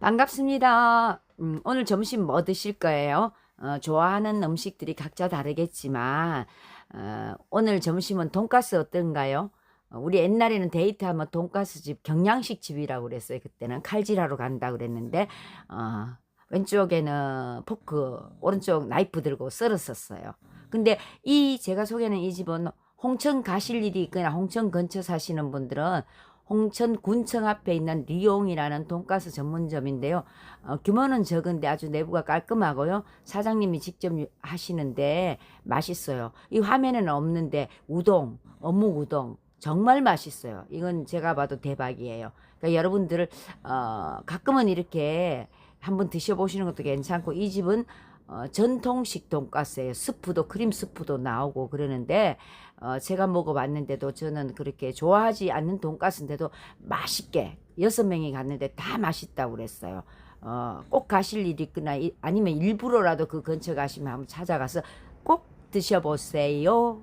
반갑습니다. 음, 오늘 점심 뭐 드실 거예요? 어, 좋아하는 음식들이 각자 다르겠지만, 어, 오늘 점심은 돈가스 어떤가요? 어, 우리 옛날에는 데이트하면 돈가스 집, 경양식 집이라고 그랬어요. 그때는 칼질하러 간다 그랬는데, 어, 왼쪽에는 포크, 오른쪽 나이프 들고 썰었었어요. 근데 이 제가 소개하는 이 집은 홍천 가실 일이 있거나 홍천 근처 사시는 분들은 홍천 군청 앞에 있는 리옹이라는 돈가스 전문점인데요. 어, 규모는 적은데 아주 내부가 깔끔하고요. 사장님이 직접 유- 하시는데 맛있어요. 이 화면에는 없는데 우동, 어묵 우동 정말 맛있어요. 이건 제가 봐도 대박이에요. 그러니까 여러분들 어, 가끔은 이렇게 한번 드셔보시는 것도 괜찮고 이 집은 어, 전통식 돈가스예요. 스프도 크림 스프도 나오고 그러는데 어, 제가 먹어봤는데도 저는 그렇게 좋아하지 않는 돈가스인데도 맛있게 여섯 명이 갔는데 다 맛있다고 그랬어요. 어, 꼭 가실 일이 있거나 이- 아니면 일부러라도 그 근처 가시면 한번 찾아가서 꼭 드셔보세요.